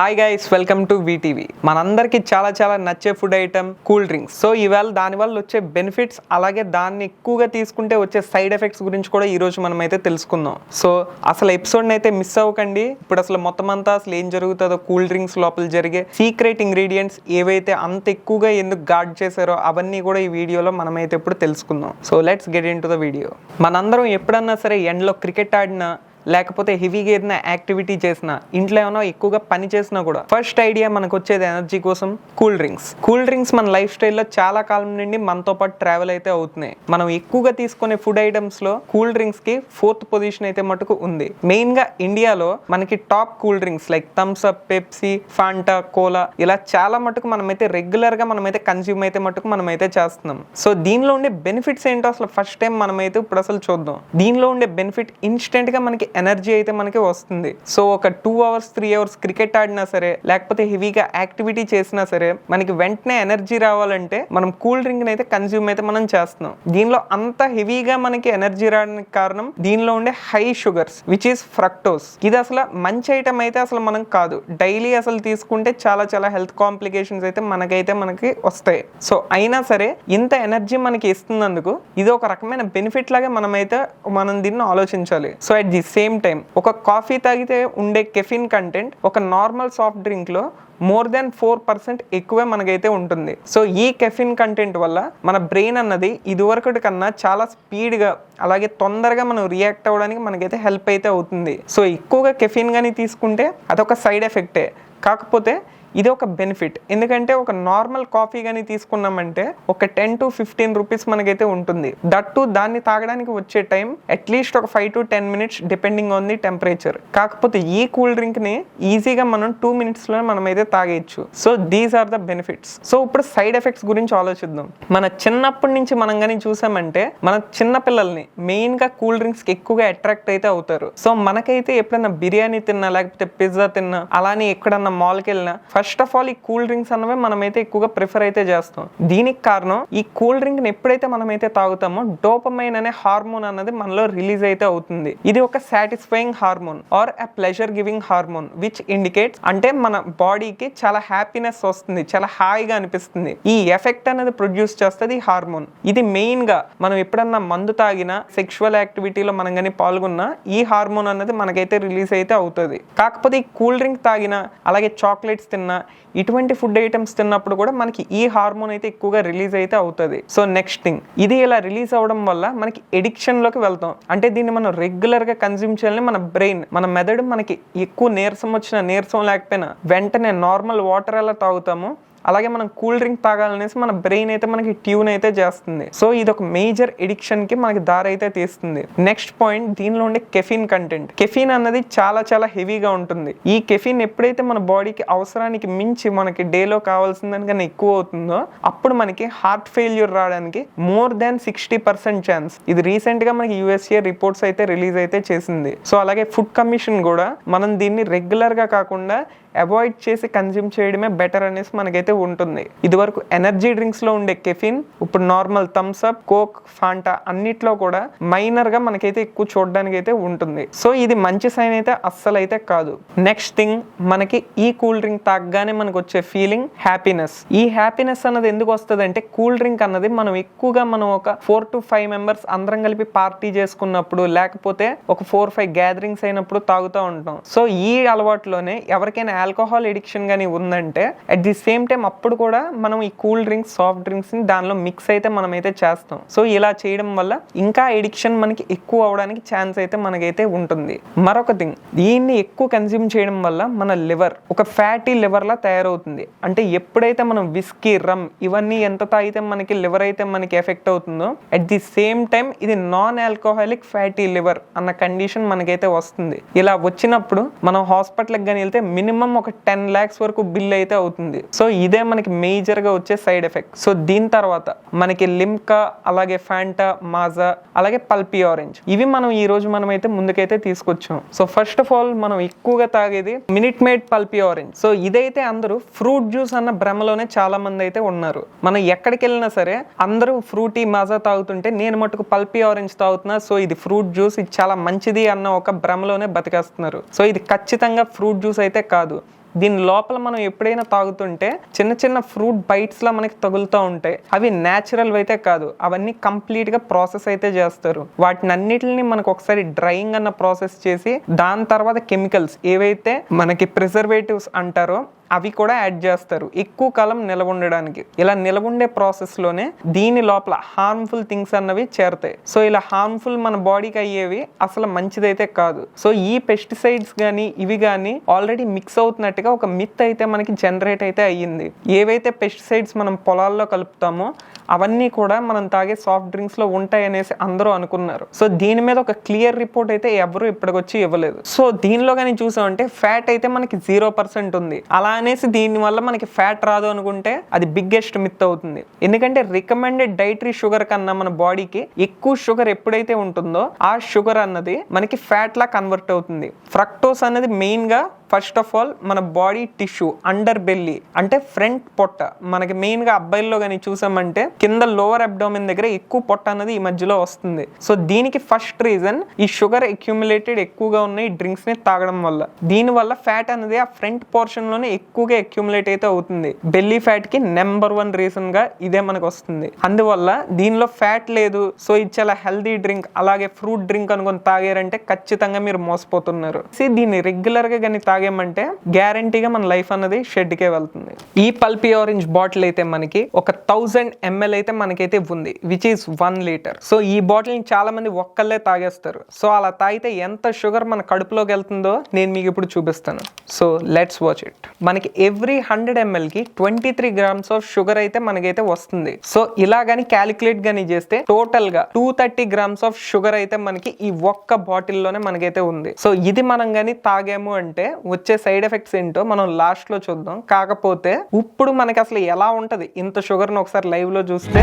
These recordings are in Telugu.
Hi guys welcome to VTV మనందరికీ చాలా చాలా నచ్చే food item cool drinks so ఇవాళ దానివల్ల వచ్చే బెనిఫిట్స్ అలాగే దాన్ని ఎక్కువగా తీసుకుంటే వచ్చే సైడ్ ఎఫెక్ట్స్ గురించి కూడా ఈరోజు మనం అయితే తెలుసుకుందాం. సో అసలు ఎపిసోడ్ని అయితే మిస్ అవ్వకండి. ఇప్పుడు అసలు మొత్తం అంతా అసలు ఏం జరుగుతుందో కూల్ డ్రింక్స్ లోపల జరిగే సీక్రెట్ ఇంగ్రీడియంట్స్ ఏవైతే అంత ఎక్కువగా ఎందుకు గార్డ్ చేశారో అవన్నీ కూడా ఈ వీడియోలో మనమైతే ఇప్పుడు తెలుసుకుందాం. So let's get into the video మనందరం ఎప్పుడన్నా సరే ఎండ్లో క్రికెట్ ఆడినా లేకపోతే హెవీగా ఏదైనా యాక్టివిటీ చేసినా ఇంట్లో ఏమైనా ఎక్కువగా పని చేసినా కూడా ఫస్ట్ ఐడియా మనకు వచ్చేది ఎనర్జీ కోసం కూల్ డ్రింక్స్. కూల్ డ్రింక్స్ మన లైఫ్ స్టైల్లో చాలా కాలం నుండి మనతో పాటు ట్రావెల్ అయితే అవుతున్నాయి. మనం ఎక్కువగా తీసుకునే ఫుడ్ ఐటమ్స్లో కూల్ డ్రింక్స్కి ఫోర్త్ పొజిషన్ అయితే మటుకు ఉంది. మెయిన్గా ఇండియాలో మనకి top cool drinks like Thums Up Pepsi Fanta cola ఇలా చాలా మటుకు మనమైతే రెగ్యులర్గా మనమైతే కన్స్యూమ్ అయితే మటుకు మనమైతే చేస్తున్నాం. సో దీనిలో ఉండే బెనిఫిట్స్ ఏంటో అసలు ఫస్ట్ టైం మనమైతే ఇప్పుడు అసలు చూద్దాం. దీనిలో ఉండే బెనిఫిట్ ఇన్స్టెంట్గా మనకి ఎనర్జీ అయితే మనకి వస్తుంది. సో ఒక two hours three hours cricket ఆడినా సరే లేకపోతే హెవీగా యాక్టివిటీ చేసినా సరే మనకి వెంటనే ఎనర్జీ రావాలంటే మనం కూల్ డ్రింక్ అయితే కన్జ్యూమ్ అయితే మనం చేస్తున్నాం. దీనిలో అంత హెవీగా మనకి ఎనర్జీ రావడానికి కారణం దీనిలో ఉండే high sugars which is fructose ఇది అసలు మంచి ఐటమ్ అయితే అసలు మనం కాదు. డైలీ అసలు తీసుకుంటే చాలా చాలా హెల్త్ కాంప్లికేషన్స్ అయితే మనకైతే మనకి వస్తాయి. సో అయినా సరే ఇంత ఎనర్జీ మనకి ఇస్తున్నందుకు ఇది ఒక రకమైన బెనిఫిట్ లాగా మనమైతే మనం దీన్ని ఆలోచించాలి. So at the same same time ఒక కాఫీ తాగితే ఉండే కెఫిన్ కంటెంట్ ఒక నార్మల్ సాఫ్ట్ డ్రింక్లో మోర్ దెన్ ఫోర్ పర్సెంట్ ఎక్కువే మనకైతే ఉంటుంది. సో ఈ కెఫిన్ కంటెంట్ వల్ల మన బ్రెయిన్ అన్నది ఇదివరకటి కన్నా చాలా స్పీడ్గా అలాగే తొందరగా మనం రియాక్ట్ అవ్వడానికి మనకైతే హెల్ప్ అయితే అవుతుంది. సో ఎక్కువగా కెఫిన్ కానీ తీసుకుంటే అదొక సైడ్ ఎఫెక్టే. కాకపోతే ఇది ఒక బెనిఫిట్. ఎందుకంటే ఒక నార్మల్ కాఫీ కానీ తీసుకున్నామంటే ఒక టెన్ టు ఫిఫ్టీన్ రూపీస్ మనకైతే ఉంటుంది. దట్టు దాన్ని తాగడానికి వచ్చే టైం అట్లీస్ట్ ఒక five to ten minutes depending on the temperature కాకపోతే ఈ కూల్ డ్రింక్ని ఈజీగా మనం టూ మినిట్స్లో మనం అయితే తాగేయచ్చు. So these are the benefits so ఇప్పుడు సైడ్ ఎఫెక్ట్స్ గురించి ఆలోచిద్దాం. మన చిన్నప్పటి నుంచి మనం కానీ చూసామంటే మన చిన్న పిల్లల్ని మెయిన్గా కూల్ డ్రింక్స్కి ఎక్కువగా అట్రాక్ట్ అయితే అవుతారు. సో మనకైతే ఎప్పుడైనా బిర్యానీ తిన్నా లేకపోతే పిజ్జా తిన్నా అలానే ఎక్కడన్నా మాల్కి వెళ్ళినా ఫస్ట్ ఆఫ్ ఆల్ ఈ కూల్ డ్రింక్స్ అన్నవి మనమైతే ఎక్కువగా ప్రిఫర్ అయితే చేస్తాం. దీనికి కారణం ఈ కూల్ డ్రింక్ని ఎప్పుడైతే మనమైతే తాగుతామో డోపమైన్ అనే హార్మోన్ అన్నది మనలో రిలీజ్ అయితే అవుతుంది. ఇది ఒక satisfying hormone or a pleasure giving hormone which indicates అంటే మన బాడీకి చాలా హ్యాపీనెస్ వస్తుంది చాలా హాయిగా అనిపిస్తుంది. ఈ ఎఫెక్ట్ అనేది ప్రొడ్యూస్ చేస్తుంది ఈ హార్మోన్ ఇది మెయిన్గా మనం ఎప్పుడన్నా మందు తాగినా సెక్షువల్ యాక్టివిటీలో మనం కానీ పాల్గొన్నా ఈ హార్మోన్ అనేది మనకైతే రిలీజ్ అయితే అవుతుంది. కాకపోతే ఈ కూల్ డ్రింక్ తాగినా అలాగే అలాగే చాక్లెట్స్ తిన్నా ఇటువంటి ఫుడ్ ఐటమ్స్ తిన్నప్పుడు కూడా మనకి ఈ హార్మోన్ అయితే ఎక్కువగా రిలీజ్ అయితే అవుతుంది. సో నెక్స్ట్ థింగ్ ఇది ఇలా రిలీజ్ అవడం వల్ల మనకి ఎడిక్షన్లోకి వెళ్తాం. అంటే దీన్ని మనం రెగ్యులర్గా కన్జ్యూమ్ చేయాలని మన బ్రెయిన్ మన మెదడు మనకి ఎక్కువ నీరసం వచ్చిన నీరసం లేకపోయినా వెంటనే నార్మల్ వాటర్ ఎలా తాగుతామో. అలాగే మనం కూల్ డ్రింక్ తాగాలనేసి మన బ్రెయిన్ అయితే మనకి ట్యూన్ అయితే చేస్తుంది. సో ఇది ఒక మేజర్ ఎడిక్షన్కి మనకి దారి అయితే తీస్తుంది. నెక్స్ట్ పాయింట్ దీనిలో ఉండే కెఫిన్ కంటెంట్. కెఫిన్ అన్నది చాలా చాలా హెవీగా ఉంటుంది. ఈ కెఫిన్ ఎప్పుడైతే మన బాడీకి అవసరానికి మించి మనకి డేలో కావాల్సిన దానికన్నా ఎక్కువ అవుతుందో అప్పుడు మనకి హార్ట్ ఫెయిల్యూర్ రావడానికి more than sixty percent chance. ఇది రీసెంట్గా మనకి యూఎస్ఏ రిపోర్ట్స్ అయితే రిలీజ్ అయితే చేసింది. సో అలాగే ఫుడ్ కమిషన్ కూడా మనం దీన్ని రెగ్యులర్గా కాకుండా అవాయిడ్ చేసి కన్జ్యూమ్ చేయడమే బెటర్ అనేసి మనకైతే ఉంటుంది. ఇదివరకు ఎనర్జీ డ్రింక్స్లో ఉండే కెఫిన్ ఇప్పుడు normal Thums Up Coke Fanta అన్నిట్లో కూడా మైనర్గా మనకైతే ఎక్కువ చూడడానికి అయితే ఉంటుంది. సో ఇది మంచి సైన్ అయితే అస్సలు అయితే కాదు. నెక్స్ట్ థింగ్ మనకి ఈ కూల్ డ్రింక్ తాగగానే మనకు వచ్చే ఫీలింగ్ హ్యాపీనెస్ ఈ హ్యాపీనెస్ అన్నది ఎందుకు వస్తుంది అంటే కూల్ డ్రింక్ అన్నది మనం ఎక్కువగా మనం ఒక ఫోర్ టు ఫైవ్ మెంబర్స్ అందరం కలిపి పార్టీ చేసుకున్నప్పుడు లేకపోతే ఒక ఫోర్ ఫైవ్ గ్యాదరింగ్స్ అయినప్పుడు తాగుతూ ఉంటాం. సో ఈ అలవాటులోనే ఎవరికైనా ఆల్కహాల్ ఎడిక్షన్ కానీ ఉందంటే అట్ ది సేమ్ టైం అప్పుడు కూడా మనం ఈ కూల్ డ్రింక్స్ సాఫ్ట్ డ్రింక్స్ని దానిలో మిక్స్ అయితే మనం అయితే చేస్తాం. సో ఇలా చేయడం వల్ల ఇంకా ఎడిక్షన్ మనకి ఎక్కువ అవడానికి ఛాన్స్ అయితే మనకైతే ఉంటుంది. మరొక థింగ్ దీన్ని ఎక్కువ కన్జ్యూమ్ చేయడం వల్ల మన లివర్ ఒక ఫ్యాటీ లివర్ లా తయారవుతుంది. అంటే ఎప్పుడైతే మనం విస్కీ రమ్ ఇవన్నీ ఎంత తాగితే మనకి లివర్ అయితే మనకి ఎఫెక్ట్ అవుతుందో అట్ ది సేమ్ టైం ఇది నాన్ ఆల్కహాలిక్ ఫ్యాటీ లివర్ అన్న కండిషన్ మనకైతే వస్తుంది. ఇలా వచ్చినప్పుడు మనం హాస్పిటల్కి కానీ వెళ్తే మినిమం ఒక టెన్ ల్యాక్స్ వరకు బిల్ అయితే అవుతుంది. సో ఇదే మనకి మేజర్గా వచ్చే సైడ్ ఎఫెక్ట్. సో దీని తర్వాత మనకి లిమ్కా అలాగే ఫ్యాంటా మాజా అలాగే పల్పీ ఆరెంజ్. ఇవి మనం ఈ రోజు మనం అయితే ముందుకైతే తీసుకొచ్చాం. సో ఫస్ట్ ఆఫ్ ఆల్ మనం ఎక్కువగా తాగేది Minute Maid Pulpy Orange. So ఇదైతే అందరూ ఫ్రూట్ జ్యూస్ అన్న భ్రమలోనే చాలా మంది అయితే ఉన్నారు. మనం ఎక్కడికి వెళ్ళినా సరే అందరూ ఫ్రూటీ మాజా తాగుతుంటే నేను మటుకు పల్పీ ఆరెంజ్ తాగుతున్నా సో ఇది ఫ్రూట్ జ్యూస్ ఇది చాలా మంచిది అన్న ఒక భ్రమలోనే బతికేస్తున్నారు. సో ఇది ఖచ్చితంగా ఫ్రూట్ జ్యూస్ అయితే కాదు. దీని లోపల మనం ఎప్పుడైనా తాగుతుంటే చిన్న చిన్న ఫ్రూట్ బైట్స్లా మనకి తగులుతూ ఉంటాయి. అవి న్యాచురల్ అయితే కాదు. అవన్నీ కంప్లీట్గా ప్రాసెస్ అయితే చేస్తారు. వాటిని అన్నిటిని మనకు ఒకసారి డ్రైయింగ్ అన్న ప్రాసెస్ చేసి దాని తర్వాత కెమికల్స్ ఏవైతే మనకి ప్రిజర్వేటివ్స్ అంటారో అవి కూడా యాడ్ చేస్తారు. ఎక్కువ కాలం నిలవ ఉండడానికి ఇలా నిలవ ఉండే ప్రాసెస్లోనే దీని లోపల హార్మ్ఫుల్ థింగ్స్ అన్నవి చేరుతాయి. సో ఇలా హార్మ్ఫుల్ మన బాడీకి అయ్యేవి అసలు మంచిదైతే కాదు. సో ఈ పెస్టిసైడ్స్ కానీ ఇవి కానీ ఆల్రెడీ మిక్స్ అవుతున్నట్టుగా ఒక మిత్ అయితే మనకి జనరేట్ అయితే అయ్యింది. ఏవైతే పెస్టిసైడ్స్ మనం పొలాల్లో కలుపుతామో అవన్నీ కూడా మనం తాగే సాఫ్ట్ డ్రింక్స్లో అందరూ అనుకున్నారు. సో దీని మీద ఒక క్లియర్ రిపోర్ట్ అయితే ఎవరు ఇప్పటికొచ్చి ఇవ్వలేదు. సో దీనిలో కానీ చూసామంటే ఫ్యాట్ అయితే మనకి జీరో పర్సెంట్ ఉంది. అలా అనేసి దీని వల్ల మనకి ఫ్యాట్ రాదు అనుకుంటే అది బిగ్గెస్ట్ మిత్ అవుతుంది. ఎందుకంటే రికమెండెడ్ డైటరీ షుగర్ కన్నా మన బాడీకి ఎక్కువ షుగర్ ఎప్పుడైతే ఉంటుందో ఆ షుగర్ అన్నది మనకి ఫ్యాట్ లా కన్వర్ట్ అవుతుంది. ఫ్రక్టోస్ అనేది మెయిన్గా ఫస్ట్ ఆఫ్ ఆల్ మన బాడీ టిష్యూ అండర్ బెల్లీ అంటే ఫ్రంట్ పొట్ట. మనకి మెయిన్గా అబ్బాయిల్లో కానీ చూసామంటే కింద లోవర్ అబ్డోమిన్ దగ్గర ఎక్కువ పొట్ట అనేది ఈ మధ్యలో వస్తుంది. సో దీనికి ఫస్ట్ రీజన్ ఈ షుగర్ అక్యూములేటెడ్ ఎక్కువగా ఉన్న ఈ డ్రింక్స్ని తాగడం వల్ల. దీని వల్ల ఫ్యాట్ అనేది ఆ ఫ్రంట్ పోర్షన్లోనే ఎక్కువగా అక్యూములేట్ అయితే అవుతుంది. బెల్లీ ఫ్యాట్కి నెంబర్ వన్ రీజన్గా ఇదే మనకు వస్తుంది. అందువల్ల దీనిలో ఫ్యాట్ లేదు సో ఇది చాలా హెల్దీ డ్రింక్ అలాగే ఫ్రూట్ డ్రింక్ అనుకొని తాగారంటే ఖచ్చితంగా మీరు మోసపోతున్నారు. దీన్ని రెగ్యులర్గా కానీ తాగామంటే గ్యారంటీగా మన లైఫ్ అన్నది షెడ్కే వెళ్తుంది. ఈ పల్పీ ఆరెంజ్ బాటిల్ అయితే మనకి ఒక థౌజండ్ ఎంఎల్ అయితే మనకైతే ఉంది which is one litre so ఈ బాటిల్ని చాలా మంది ఒక్కళ్ళే తాగేస్తారు. సో అలా తాగితే ఎంత షుగర్ మన కడుపులోకి వెళ్తుందో నేను మీకు ఇప్పుడు చూపిస్తాను. సో లెట్స్ వాచ్ ఇట్ మనకి every hundred ఎంఎల్కి twenty three grams of sugar అయితే మనకైతే వస్తుంది. సో ఇలా కానీ క్యాలిక్యులేట్ కానీ చేస్తే టోటల్గా two thirty grams of sugar అయితే మనకి ఈ ఒక్క బాటిల్లోనే మనకైతే ఉంది. సో ఇది మనం కానీ తాగాము అంటే వచ్చే సైడ్ ఎఫెక్ట్స్ ఏంటో మనం లాస్ట్లో చూద్దాం. కాకపోతే ఇప్పుడు మనకి అసలు ఎలా ఉంటది? ఇంత షుగర్ని ఒకసారి లైవ్లో చూస్తే.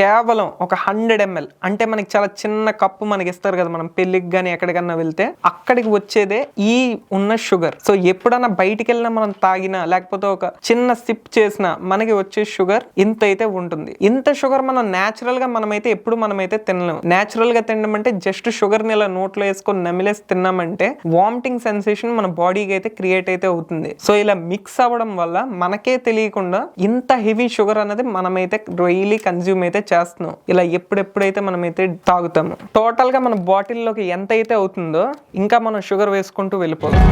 కేవలం ఒక హండ్రెడ్ ఎంఎల్ అంటే మనకి చాలా చిన్న కప్పు మనకి ఇస్తారు కదా మనం పెళ్ళికి కానీ ఎక్కడికన్నా వెళ్తే అక్కడికి వచ్చేదే ఈ ఉన్న షుగర్. సో ఎప్పుడన్నా బయటికి వెళ్ళినా మనం తాగినా లేకపోతే ఒక చిన్న సిప్ చేసినా మనకి వచ్చే షుగర్ ఇంత అయితే ఉంటుంది. ఇంత షుగర్ మనం న్యాచురల్గా మనమైతే ఎప్పుడు మనమైతే తినలేము న్యాచురల్గా తినడం అంటే జస్ట్ షుగర్ని ఇలా నోట్లో వేసుకొని నమిలేసి తిన్నామంటే వామిటింగ్ సెన్సేషన్ మన బాడీకి అయితే క్రియేట్ అయితే అవుతుంది. సో ఇలా మిక్స్ అవ్వడం వల్ల మనకే తెలియకుండా ఇంత హెవీ షుగర్ అనేది మనమైతే డైలీ కన్జ్యూమ్ అయితే చేస్తున్నాం. ఇలా ఎప్పుడెప్పుడైతే మనమైతే తాగుతాము టోటల్గా మన బాటిల్లోకి ఎంత అయితే అవుతుందో ఇంకా మనం షుగర్ వేసుకుంటూ వెళ్ళిపోతాం.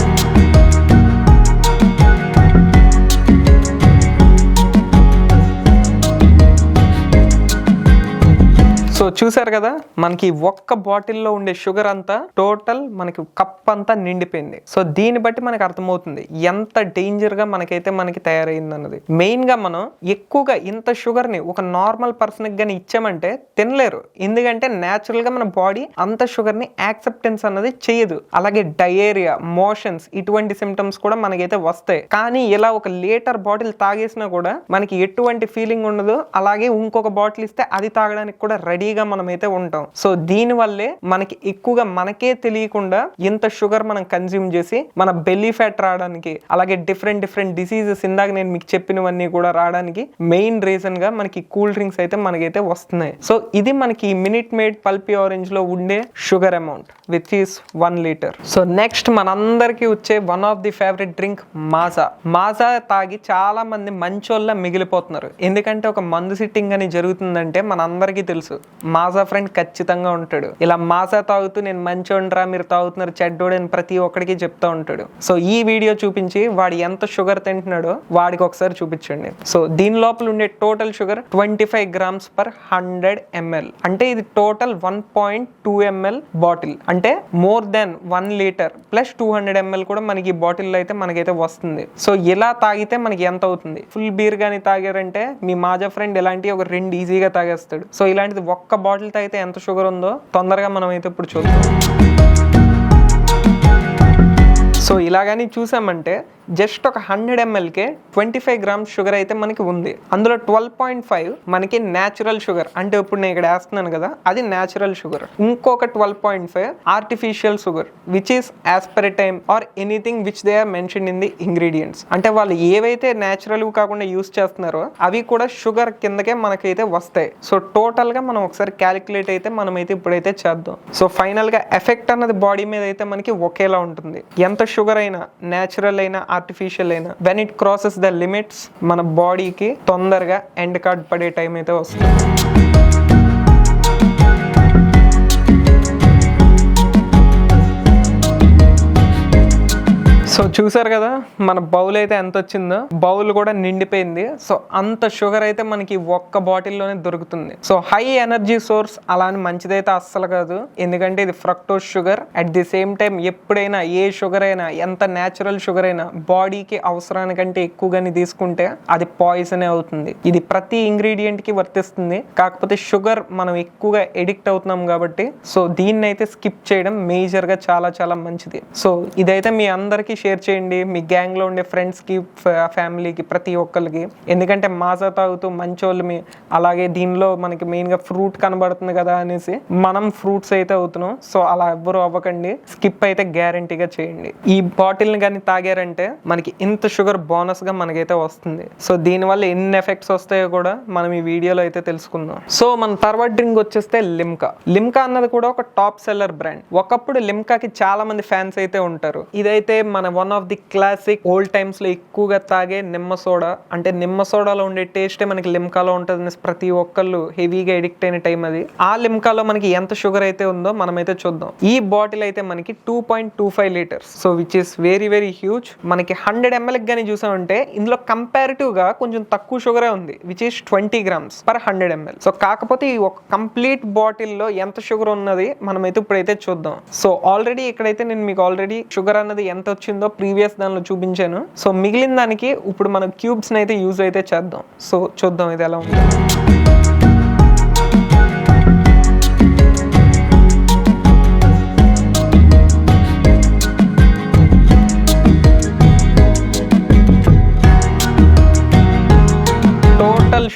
సో చూసారు కదా మనకి ఒక్క బాటిల్లో ఉండే షుగర్ అంతా టోటల్ మనకి కప్ అంతా నిండిపోయింది. సో దీన్ని బట్టి మనకి అర్థమవుతుంది ఎంత డేంజర్గా మనకైతే మనకి తయారైంది అన్నది మెయిన్గా మనం ఎక్కువగా ఇంత షుగర్ని ఒక నార్మల్ పర్సన్కి కానీ ఇచ్చామంటే తినలేరు. ఎందుకంటే నేచురల్గా మన బాడీ అంత షుగర్ని యాక్సెప్టెన్స్ అన్నది చేయదు. అలాగే డయేరియా మోషన్స్ ఇటువంటి సిమ్టమ్స్ కూడా మనకైతే వస్తాయి. కానీ ఇలా ఒక లీటర్ బాటిల్ తాగేసినా కూడా మనకి ఎటువంటి ఫీలింగ్ ఉండదు. అలాగే ఇంకొక బాటిల్ ఇస్తే అది తాగడానికి కూడా రెడీ రెడీగా మనమైతే ఉంటాం. సో దీని వల్లే మనకి ఎక్కువగా మనకే తెలియకుండా ఇంత షుగర్ మనం కన్జ్యూమ్ చేసి మన బెల్లీ ఫ్యాట్ రావడానికి అలాగే డిఫరెంట్ డిఫరెంట్ డిసీజెస్ ఇందాక నేను మీకు చెప్పినవన్నీ కూడా రావడానికి మెయిన్ రీజన్గా మనకి కూల్ డ్రింక్స్ అయితే మనకైతే వస్తున్నాయి. సో ఇది మనకి మినిట్ మేడ్ పల్పీ ఆరెంజ్లో ఉండే sugar amount which is one litre. So next మనందరికీ వచ్చే one of the favourite drink Maaza. Maaza తాగి చాలా మంది మంచోళ్ళ మిగిలిపోతున్నారు. ఎందుకంటే ఒక మందు సిట్టింగ్ అని జరుగుతుందంటే మనందరికీ తెలుసు. మాజా ఫ్రెండ్ ఖచ్చితంగా ఉంటాడు. ఇలా మాజా తాగుతూ నేను మంచోండ్రా మీరు తాగుతున్నారు చెడ్డోడు అని ప్రతి ఒక్కడికి చెప్తా ఉంటాడు. సో ఈ వీడియో చూపించి వాడు ఎంత షుగర్ తింటున్నాడో వాడికి ఒకసారి చూపించండి. సో దీని లోపల ఉండే total sugar twenty five grams per hundred ML. అంటే ఇది total one point two ML bottle. అంటే more than one litre plus two hundred ML కూడా మనకి ఈ బాటిల్లో అయితే మనకైతే వస్తుంది. సో ఇలా తాగితే మనకి ఎంత అవుతుంది? ఫుల్ బీర్ కానీ తాగారంటే మీ మాజా ఫ్రెండ్ ఇలాంటి ఒక రెండు ఈజీగా తాగేస్తాడు. సో ఇలాంటిది ఒక్క బాటిల్ తాగితే ఎంత షుగర్ ఉందో తొందరగా మనం అయితే ఇప్పుడు చూద్దాం. సో ఇలాగని చూసామంటే జస్ట్ ఒక హండ్రెడ్ ఎంఎల్కే ట్వంటీ ఫైవ్ గ్రామ్స్ షుగర్ అయితే మనకి ఉంది. అందులో ట్వెల్వ్ పాయింట్ ఫైవ్ మనకి న్యాచురల్ షుగర్. అంటే ఇప్పుడు నేను ఇక్కడ వేస్తున్నాను కదా అది న్యాచురల్ షుగర్. ఇంకొక twelve point five artificial sugar which is aspartame or anything which they are mention in the ingredients అంటే వాళ్ళు ఏవైతే న్యాచురల్ కాకుండా యూస్ చేస్తున్నారో అవి కూడా షుగర్ కిందకే మనకైతే వస్తాయి. సో టోటల్గా మనం ఒకసారి క్యాలిక్యులేట్ అయితే మనం అయితే ఇప్పుడైతే చేద్దాం. సో ఫైనల్గా ఎఫెక్ట్ అన్నది బాడీ మీద అయితే మనకి ఒకేలా ఉంటుంది. ఎంత షుగర్ అయినా న్యాచురల్ అయినా ఆర్టిఫిషియల్ అయినా when it crosses the limits మన బాడీకి తొందరగా ఎండ్ కార్డ్ పడే టైం అయితే వస్తుంది. సో చూసారు కదా మన బౌల్ అయితే ఎంత వచ్చిందో బౌల్ కూడా నిండిపోయింది. సో అంత షుగర్ అయితే మనకి ఒక్క బాటిల్లోనే దొరుకుతుంది. సో హై ఎనర్జీ సోర్స్ అలా అని మంచిదైతే అస్సలు కాదు. ఎందుకంటే ఇది fructose sugar. At the same time ఎప్పుడైనా ఏ షుగర్ అయినా ఎంత న్యాచురల్ షుగర్ అయినా బాడీకి అవసరానికంటే ఎక్కువగాని తీసుకుంటే అది పాయిజన్ అవుతుంది. ఇది ప్రతి ఇంగ్రీడియంట్కి వర్తిస్తుంది. కాకపోతే షుగర్ మనం ఎక్కువగా ఎడిక్ట్ అవుతున్నాం కాబట్టి సో దీన్ని అయితే స్కిప్ చేయడం మేజర్గా చాలా చాలా మంచిది. సో ఇదైతే మీ అందరికీ షేర్ చేయండి. మీ గ్యాంగ్లో ఉండే ఫ్రెండ్స్కి ఫ్యామిలీకి ప్రతి ఒక్కరికి ఎందుకంటే మాజా తాగుతూ మంచోళ్ళు మీ అలాగే దీనిలో మనకి మెయిన్గా ఫ్రూట్ కనబడుతుంది కదా అనేసి మనం ఫ్రూట్స్ అయితే అవుతున్నాం. సో అలా ఎవ్వరు అవ్వకండి. స్కిప్ అయితే గ్యారంటీగా చేయండి. ఈ బాటిల్ని కానీ తాగారంటే మనకి ఇంత షుగర్ బోనస్గా మనకైతే వస్తుంది. సో దీనివల్ల ఎన్ని ఎఫెక్ట్స్ వస్తాయో కూడా మనం ఈ వీడియోలో అయితే తెలుసుకుందాం. సో మన తర్వాత డ్రింక్ వచ్చేస్తే లిమ్కా. లిమ్కా అన్నది కూడా ఒక టాప్ సెల్లర్ బ్రాండ్ ఒకప్పుడు లిమ్కాకి చాలా మంది ఫ్యాన్స్ అయితే ఉంటారు. ఇదైతే మన one of the classic old టైమ్స్లో ఎక్కువగా తాగే నిమ్మ సోడా. అంటే నిమ్మ సోడాలో ఉండే టేస్టే మనకి లిమ్కాలో ఉంటుంది ప్రతి ఒక్కళ్ళు హెవీగా ఎడిక్ట్ అయిన టైం అది. ఆ లిమ్కాలో మనకి ఎంత షుగర్ అయితే ఉందో మనమైతే చూద్దాం. ఈ బాటిల్ అయితే మనకి two point two five litres so which is very very huge మనకి హండ్రెడ్ ఎంఎల్ కానీ చూసామంటే ఇందులో కంపారిటివ్గా కొంచెం తక్కువ షుగరే ఉంది which is twenty grams per hundred ML so కాకపోతే ఈ ఒక కంప్లీట్ బాటిల్లో ఎంత షుగర్ ఉన్నది మనమైతే ఇప్పుడైతే చూద్దాం. సో ఆల్రెడీ ఇక్కడైతే నేను మీకు ఆల్రెడీ షుగర్ అన్నది ఎంత వచ్చిందో ప్రీవియస్ దానిలో చూపించాను. సో మిగిలిన దానికి ఇప్పుడు మనం క్యూబ్స్ అయితే యూజ్ అయితే చేద్దాం. సో చూద్దాం ఇది ఎలా ఉంది.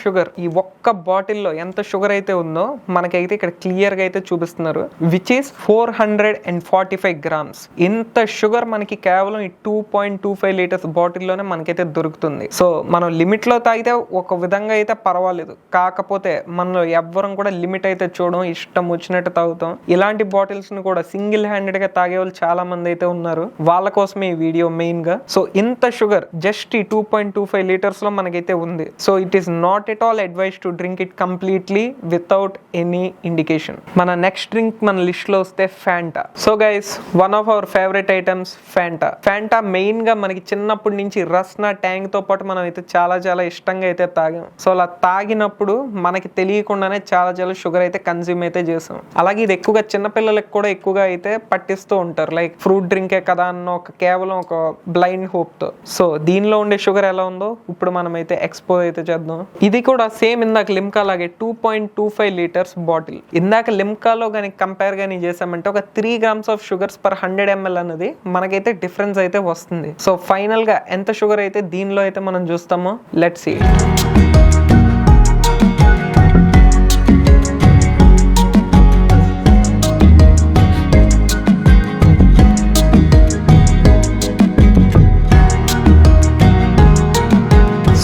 షుగర్. ఈ ఒక్క బాటిల్లో ఎంత షుగర్ అయితే ఉందో మనకైతే ఇక్కడ క్లియర్గా అయితే చూపిస్తున్నారు which is four hundred and forty five grams ఇంత షుగర్ మనకి కేవలం ఈ two point two five litres బాటిల్లోనే మనకైతే దొరుకుతుంది. సో మనం లిమిట్లో తాగితే ఒక విధంగా అయితే పర్వాలేదు. కాకపోతే మనలో ఎవ్వరం కూడా లిమిట్ అయితే చూడడం ఇష్టం వచ్చినట్టు తాగుతాం. ఇలాంటి బాటిల్స్ని కూడా సింగిల్ హ్యాండెడ్గా తాగే వాళ్ళు చాలా మంది అయితే ఉన్నారు. వాళ్ళ కోసమే ఈ వీడియో మెయిన్గా సో ఇంత షుగర్ జస్ట్ ఈ టూ పాయింట్ టూ ఫైవ్ లీటర్స్లో మనకైతే ఉంది. So it is not at all advice to drink it completely without any indication మన నెక్స్ట్ డ్రింక్ మన లిస్ట్లో వస్తే Fanta so guys one of our favourite items Fanta Fanta మెయిన్గా మనకి చిన్నప్పటి నుంచి రస్నా ట్యాంక్తో పాటు మనం అయితే చాలా చాలా ఇష్టంగా అయితే తాగాం. సో అలా తాగినప్పుడు మనకి తెలియకుండానే చాలా చాలా షుగర్ అయితే కన్జ్యూమ్ అయితే చేసాం అలాగే ఇది ఎక్కువగా చిన్నపిల్లలకు కూడా ఎక్కువగా అయితే పట్టిస్తూ ఉంటారు. లైక్ ఫ్రూట్ డ్రింకే కదా అన్న ఒక కేవలం ఒక బ్లైండ్ హోప్తో సో దీనిలో ఉండే షుగర్ ఎలా ఉందో ఇప్పుడు మనం అయితే ఎక్స్పోజ్ అయితే చేద్దాం. ఇది ఇది కూడా సేమ్ ఇందాక లిమ్కా లాగే two point two five litres bottle. ఇందాక లిమ్కాలో కానీ కంపేర్ కానీ చేసామంటే ఒక three grams of sugars per hundred ML అన్నది మనకైతే డిఫరెన్స్ అయితే వస్తుంది. సో ఫైనల్గా ఎంత షుగర్ అయితే దీనిలో అయితే మనం చూస్తామో లెట్స్ సీ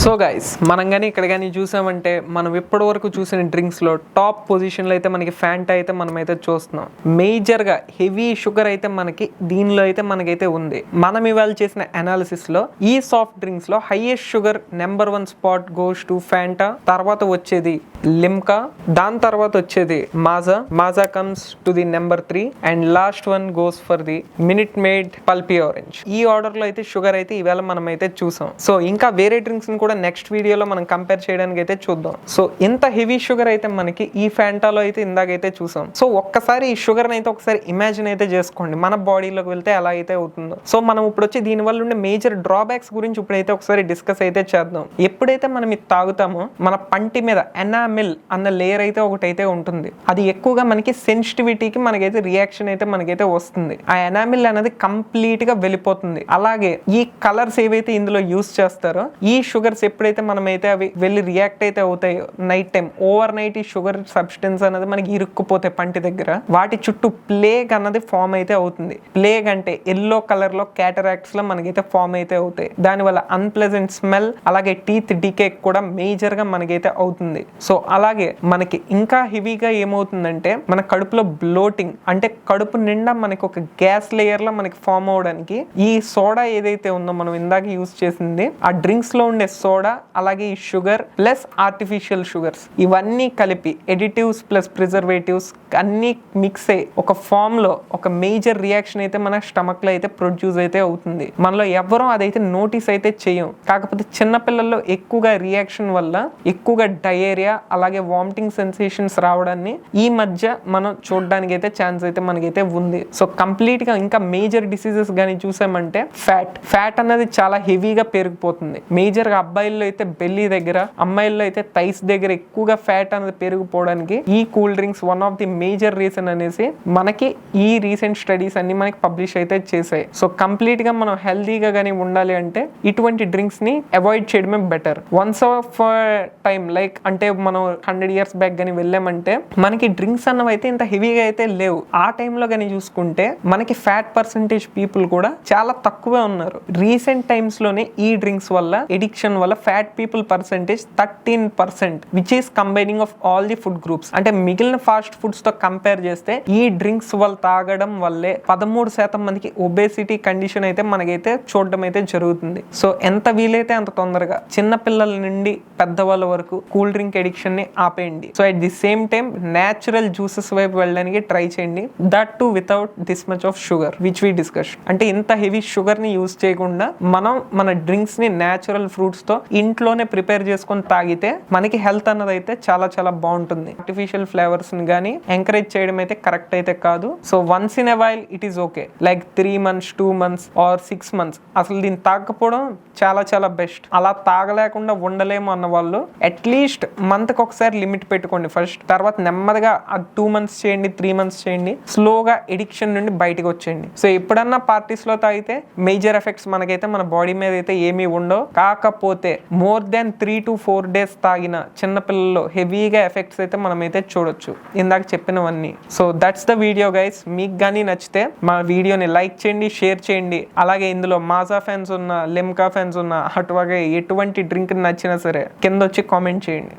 సో గైస్ మనం కానీ ఇక్కడ కానీ చూసామంటే మనం ఇప్పటి వరకు చూసిన డ్రింక్స్లో టాప్ పొజిషన్లో అయితే మనకి ఫ్యాంటా అయితే మనం అయితే చూస్తున్నాం మేజర్గా హెవీ షుగర్ అయితే మనకి దీనిలో అయితే మనకైతే ఉంది. మనం ఇవాళ చేసిన అనాలిసిస్లో ఈ soft డ్రింక్స్లో highest sugar number one spot goes to Fanta తర్వాత వచ్చేది లిమ్కా దాని తర్వాత వచ్చేది Maaza Maaza comes to the number three and last one goes for the Minute Maid Pulpy Orange ఈ ఆర్డర్లో అయితే షుగర్ అయితే ఇవాళ మనం అయితే చూసాం. సో ఇంకా వేరే డ్రింక్స్ని కూడా నెక్స్ట్ వీడియోలో మనం కంపేర్ చేయడానికి అయితే చూద్దాం. సో ఇంత హెవీ షుగర్ అయితే మనకి ఈ ఫ్యాంటాలో అయితే ఇందాకైతే చూసాం. సో ఒక్కసారి ఈ షుగర్ అయితే ఒకసారి ఇమాజిన్ అయితే చేసుకోండి. మన బాడీలోకి వెళ్తే ఎలా అయితే అవుతుందో. సో మనం ఇప్పుడు వచ్చి దీని వల్ల ఉండే మేజర్ డ్రాబ్యాక్స్ గురించి ఇప్పుడైతే ఒకసారి డిస్కస్ అయితే చేద్దాం. ఎప్పుడైతే మనం ఇది తాగుతామో మన పంటి మీద ఎనామిల్ అన్న లేయర్ అయితే ఒకటి అయితే ఉంటుంది. అది ఎక్కువగా మనకి సెన్సిటివిటీకి మనకైతే రియాక్షన్ అయితే మనకైతే వస్తుంది. ఆ ఎనామిల్ అనేది కంప్లీట్గా వెళ్ళిపోతుంది. అలాగే ఈ కలర్స్ ఏవైతే ఇందులో యూస్ చేస్తారో ఈ షుగర్స్ ఎప్పుడైతే మనమైతే అవి వెళ్ళి రియాక్ట్ అయితే అవుతాయో నైట్ టైం ఓవర్ నైట్ ఈ షుగర్ సబ్స్టెన్స్ అనేది మనకి ఇరుక్కుపోతాయి పంటి దగ్గర వాటి చుట్టూ ప్లేగ్ అన్నది ఫామ్ అయితే అవుతుంది. ప్లేగ్ అంటే ఎల్లో కలర్లో క్యాటరాక్ట్స్లో మనకైతే ఫామ్ అయితే అవుతాయి. దానివల్ల అన్ప్లెజెంట్ స్మెల్ అలాగే టీత్ డీకే కూడా మేజర్గా మనకైతే అవుతుంది. సో అలాగే మనకి ఇంకా హెవీగా ఏమవుతుందంటే మన కడుపులో బ్లోటింగ్ అంటే కడుపు నిండా మనకి ఒక గ్యాస్ లేయర్లో మనకి ఫామ్ అవడానికి ఈ సోడా ఏదైతే ఉందో మనం ఇందాక యూస్ చేసింది ఆ డ్రింక్స్లో ఉండే సోడా అలాగే ఈ షుగర్ ప్లస్ ఆర్టిఫిషియల్ షుగర్స్. ఇవన్నీ కలిపి ఎడిటివ్స్ ప్లస్ ప్రిజర్వేటివ్స్ అన్నీ మిక్స్ అయ్యి ఒక ఫామ్లో ఒక మేజర్ రియాక్షన్ అయితే మన స్టమక్లో అయితే ప్రొడ్యూస్ అయితే అవుతుంది. మనలో ఎవరో అదైతే నోటీస్ అయితే చేయం కాకపోతే చిన్న పిల్లల్లో ఎక్కువగా రియాక్షన్ వల్ల ఎక్కువగా డయేరియా అలాగే వామిటింగ్ సెన్సేషన్స్ రావడాన్ని ఈ మధ్య మనం చూడడానికి అయితే ఛాన్స్ అయితే మనకైతే ఉంది. సో కంప్లీట్గా ఇంకా మేజర్ డిసీజెస్ కానీ చూసామంటే ఫ్యాట్. ఫ్యాట్ అన్నది చాలా హెవీగా పెరిగిపోతుంది మేజర్గా అబ్బాయిల్లో అయితే బెల్లీ దగ్గర అమ్మాయిల్లో అయితే థైస్ దగ్గర ఎక్కువగా ఫ్యాట్ అనేది పెరిగిపోవడానికి ఈ cool drinks one of the major reason అనేసి మనకి ఈ రీసెంట్ స్టడీస్ అన్ని మనకి పబ్లిష్ అయితే చేసాయి సో కంప్లీట్గా మనం హెల్దీగా కానీ ఉండాలి అంటే ఇటువంటి డ్రింక్స్ని అవాయిడ్ చేయడమే better once of time like అంటే మనం హండ్రెడ్ ఇయర్స్ బ్యాక్ కానీ వెళ్ళామంటే మనకి డ్రింక్స్ అన్నవి అయితే ఇంత హెవీగా అయితే లేవు. ఆ టైంలో కానీ చూసుకుంటే మనకి ఫ్యాట్ పర్సంటేజ్ పీపుల్ కూడా చాలా తక్కువే ఉన్నారు. రీసెంట్ టైమ్స్లోనే ఈ డ్రింక్స్ వల్ల ఎడిక్షన్ వల్ల fat people percentage thirteen percent which is combining of all the food groups అంటే మిగిలిన ఫాస్ట్ ఫుడ్స్తో కంపేర్ చేస్తే ఈ డ్రింక్స్ వల్ల తాగడం వల్లే పదమూడు శాతం మందికి ఒబేసిటీ కండిషన్ అయితే మనకైతే చూడడం అయితే జరుగుతుంది. సో ఎంత వీలైతే అంత తొందరగా చిన్న పిల్లల నుండి పెద్దవాళ్ళ వరకు కూల్ డ్రింక్ ఎడిక్షన్ని ఆపేయండి. So at the same time natural juices వైపు వెళ్ళడానికి ట్రై చేయండి. That to without this much of sugar which we discuss అంటే ఇంత హెవీ షుగర్ని యూస్ చేయకుండా మనం మన డ్రింక్స్ని న్యాచురల్ ఫ్రూట్స్తో ఇంట్లోనే ప్రిపేర్ చేసుకొని తాగితే మనకి హెల్త్ అన్నది అయితే చాలా చాలా బాగుంటుంది. ఆర్టిఫిషియల్ ఫ్లేవర్స్ని కానీ ఎంకరేజ్ చేయడం అయితే కరెక్ట్ అయితే కాదు. So once in a while it is okay like three months two months or six months అసలు దీన్ని తాగకపోవడం చాలా చాలా బెస్ట్ అలా తాగలేకుండా ఉండలేము అన్న వాళ్ళు అట్లీస్ట్ మంత్కి ఒకసారి లిమిట్ పెట్టుకోండి ఫస్ట్ తర్వాత నెమ్మదిగా అది టూ మంత్స్ చేయండి త్రీ మంత్స్ చేయండి. స్లోగా ఎడిక్షన్ నుండి బయటకు వచ్చేయండి. సో ఎప్పుడన్నా పార్టీస్లో తాగితే మేజర్ ఎఫెక్ట్స్ మనకైతే మన బాడీ మీద అయితే ఏమీ ఉండవు. కాకపోతే more than three to four days తాగిన చిన్నపిల్లల్లో హెవీగా ఎఫెక్ట్స్ అయితే మనమైతే చూడొచ్చు. ఇందాక చెప్పినవన్నీ. So that's the video guys మీకు కానీ నచ్చితే మా వీడియోని లైక్ చేయండి షేర్ చేయండి. అలాగే ఇందులో మాజా ఫ్యాన్స్ ఉన్న లెమ్కా ఫ్యాన్స్ ఉన్న అటువగా ఎటువంటి డ్రింక్ నచ్చినా సరే కింద వచ్చి కామెంట్ చేయండి.